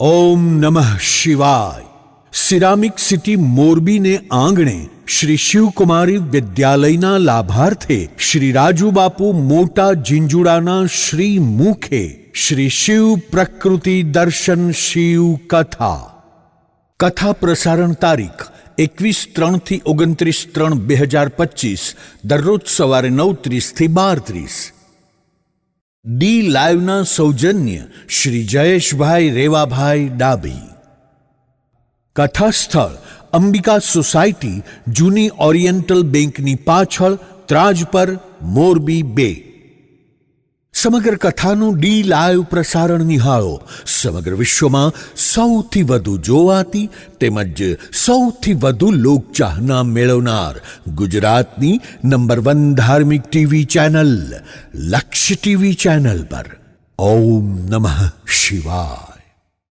ઓમ નમઃ શિવાય. Ceramic city મોરબીને આંગણે શ્રી શિવકુમારી વિદ્યાલયના લાભાર્થે શ્રી રાજુબાપુ મોટા જીંજુડાના શ્રી મુખે શ્રી શિવ પ્રકૃતિ દર્શન શિવ કથા. કથા પ્રસારણ તારીખ એકવીસ ત્રણથી ઓગણત્રીસ ત્રણ બે હજાર પચીસ, દરરોજ સવારે નવ ત્રીસથી બાર ત્રીસ. ડી લાઈવના સૌજન્ય શ્રી જયેશભાઈ રેવાભાઈ ડાભી. કથાસ્થળ અંબિકા સોસાયટી જૂની ઓરિએન્ટલ બેંકની પાછળ ત્રાજ પર મોરબી બે. સમગ્ર કથાનું ડી લાઈવ પ્રસારણ નિહાળો. સમગ્ર વિશ્વમાં સૌથી વધુ જોવાતી તેમજ સૌથી વધુ લોકચાહના મેળવનાર ગુજરાતની નંબર વન ધાર્મિક TV channel, Laksh TV channel પર. ઓમ નમઃ શિવાય.